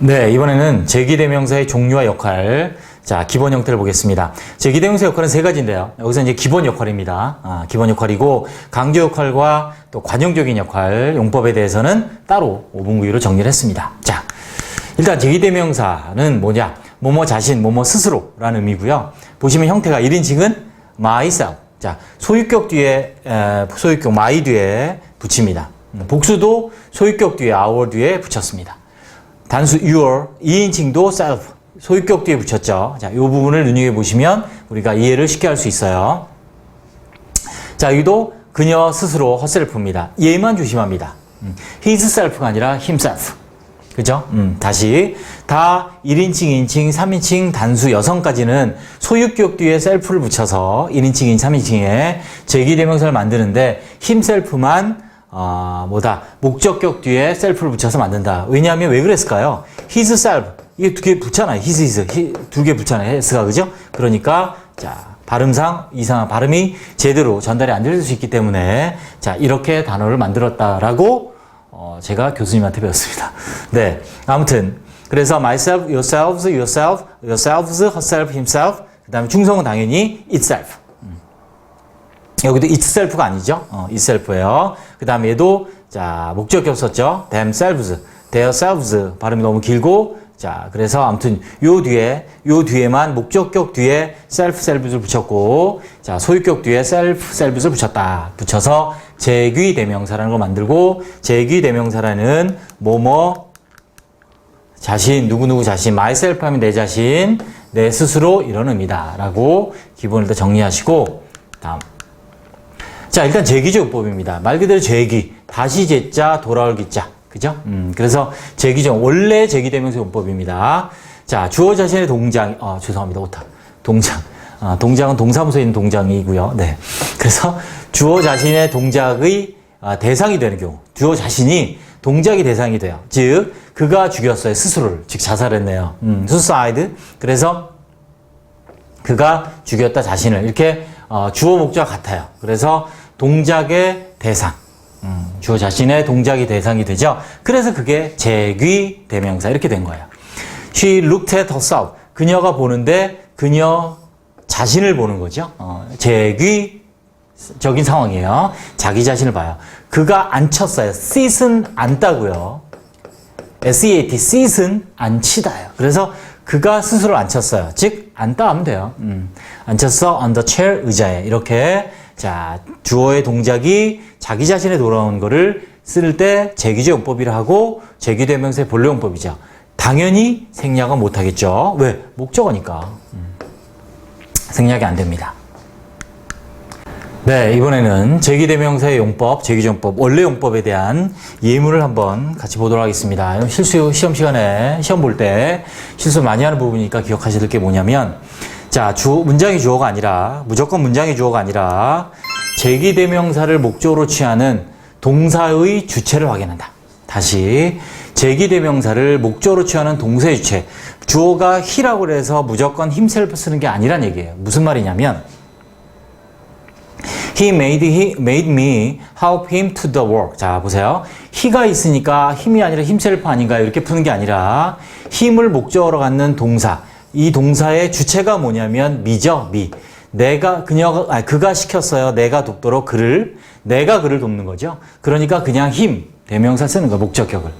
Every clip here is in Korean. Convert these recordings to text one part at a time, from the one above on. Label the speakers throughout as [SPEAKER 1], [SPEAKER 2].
[SPEAKER 1] 네, 이번에는 제기대명사의 종류와 역할. 자, 기본 형태를 보겠습니다. 제기대명사 역할은 세 가지인데요. 여기서 이제 기본 역할입니다. 아, 기본 역할이고, 강조 역할과 또 관용적인 역할, 용법에 대해서는 따로 5분 구유로 정리를 했습니다. 자, 일단 제기대명사는 뭐냐? 뭐뭐 자신, 뭐뭐 스스로라는 의미고요. 보시면 형태가 1인칭은 myself. 자, 소유격 뒤에, 에, 소유격 my 뒤에 붙입니다. 음, 복수도 소유격 뒤에 our 뒤에 붙였습니다. 단수 your, 2인칭도 self, 소유격 뒤에 붙였죠. 자, 이 부분을 눈여겨보시면 우리가 이해를 쉽게 할 수 있어요. 자, 여기도 그녀 스스로 헛셀프입니다. 얘만 조심합니다. 음, his self가 아니라 himself. 그죠? 음, 다시. 다 1인칭, 2인칭, 3인칭, 단수 여성까지는 소유격 뒤에 self를 붙여서 1인칭, 2인칭, 3인칭에 제기대명사를 만드는데 himself만 어, 뭐다 목적격 뒤에 self를 붙여서 만든다. 왜냐하면 왜 그랬을까요? his self 이게 두 개 붙잖아요. his, his 두 개 붙잖아요. s가 그죠? 그러니까 자 발음상 이상한 발음이 제대로 전달이 안 될 수 있기 때문에 자 이렇게 단어를 만들었다라고 어, 제가 교수님한테 배웠습니다. 네, 아무튼 그래서 myself, yourselves, yourself, yourselves, herself, himself. 그 다음에 중성은 당연히 itself. 여기도 itself가 아니죠. 어, itself예요. 그 다음에 얘도 자 목적격 썼죠. themselves, theirselves 발음이 너무 길고 자 그래서 아무튼 요 뒤에 요 뒤에만 목적격 뒤에 self, selves를 붙였고 자 소유격 뒤에 self, selves를 붙였다. 붙여서 제귀 대명사라는 걸 만들고 제귀 대명사라는 뭐뭐 자신 누구누구 자신 myself 하면 내 자신 내 스스로 이런 의미다 라고 기본을 다 정리하시고 다음 자, 일단 제기조법입니다. 말 그대로 제기. 다시 제자, 돌아올 기자. 그죠? 음, 그래서 제기죠. 원래 제기대명사 용법입니다. 자, 주어 자신의 동장, 어, 죄송합니다. 오타. 동장. 아, 동장은 동사무소에 있는 동장이고요. 네. 그래서 주어 자신의 동작의 아, 대상이 되는 경우. 주어 자신이 동작이 대상이 돼요. 즉, 그가 죽였어요. 스스로를. 즉, 자살했네요. 음, 수사이드. 그래서 그가 죽였다 자신을 이렇게 어, 주어 목적 같아요. 그래서 동작의 대상, 음, 주어 자신의 동작이 대상이 되죠. 그래서 그게 제귀 대명사 이렇게 된 거예요. She looked at herself. 그녀가 보는데 그녀 자신을 보는 거죠. 어, 제귀적인 상황이에요. 자기 자신을 봐요. 그가 안 쳤어요. sit은 앉다고요. SEAT, sit은 앉히다요. 그래서 그가 스스로 앉혔어요. 즉, 앉다 하면 돼요. 음. 앉혔어, on the chair, 의자에. 이렇게, 자, 주어의 동작이 자기 자신에 돌아온 거를 쓸 때 제기제 용법이라 하고, 제기대명사의 본래 용법이죠. 당연히 생략은 못하겠죠. 왜? 목적어니까. 음. 생략이 안 됩니다. 네, 이번에는 제기대명사의 용법, 제기정법, 원래 용법에 대한 예문을 한번 같이 보도록 하겠습니다. 실수 시험 시간에 시험 볼 때 실수 많이 하는 부분이니까 기억하셔야 될게 뭐냐면 자, 주 문장이 주어가 아니라 무조건 문장이 주어가 아니라 제기대명사를 목적으로 취하는 동사의 주체를 확인한다. 다시 제기대명사를 목적으로 취하는 동사의 주체. 주어가 he라고 해서 무조건 himself 쓰는 게 아니란 얘기예요. 무슨 말이냐면 He made, he made me help him to the work. 자, 보세요. he가 있으니까 힘이 아니라 himself 아닌가요? 이렇게 푸는 게 아니라 힘을 목적으로 갖는 동사. 이 동사의 주체가 뭐냐면 me죠, me. 내가, 그녀가, 아니, 그가 시켰어요. 내가 돕도록 그를, 내가 그를 돕는 거죠. 그러니까 그냥 힘, 대명사 쓰는 거, 목적격을.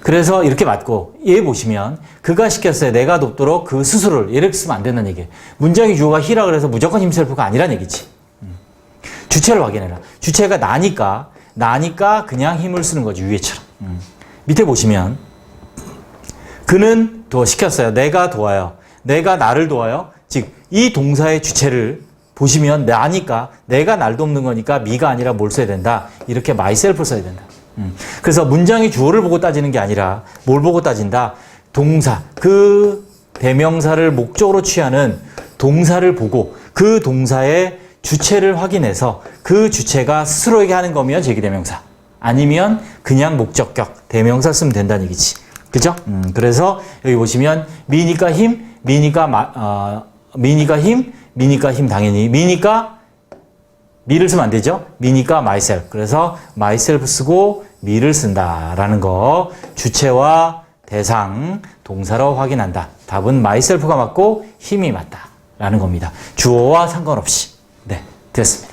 [SPEAKER 1] 그래서 이렇게 맞고, 얘 보시면, 그가 시켰어요. 내가 돕도록 그 스스로를, 이렇게 쓰면 안 된다는 얘기예요. 문장이 주어가 he라 그래서 무조건 himself가 아니란 얘기지. 주체를 확인해라. 주체가 나니까, 나니까 그냥 힘을 쓰는 거죠. 위에처럼. 음. 밑에 보시면, 그는 더 시켰어요. 내가 도와요. 내가 나를 도와요. 즉, 이 동사의 주체를 보시면 나니까, 내가 날 돕는 거니까 미가 아니라 뭘 써야 된다. 이렇게 myself 써야 된다. 음. 그래서 문장이 주어를 보고 따지는 게 아니라 뭘 보고 따진다. 동사. 그 대명사를 목적으로 취하는 동사를 보고 그 동사의 주체를 확인해서 그 주체가 스스로에게 하는 거면 제기대명사. 아니면 그냥 목적격, 대명사 쓰면 된다는 얘기지. 그죠? 음, 그래서 여기 보시면 미니까 힘, 미니까 마, 어, 미니까 힘, 미니까 힘 당연히 미니까 미를 쓰면 안 되죠? 미니까 myself. 그래서 myself 쓰고 미를 쓴다라는 거. 주체와 대상, 동사로 확인한다. 답은 myself가 맞고 힘이 맞다. 라는 겁니다. 주어와 상관없이. 네, 됐습니다.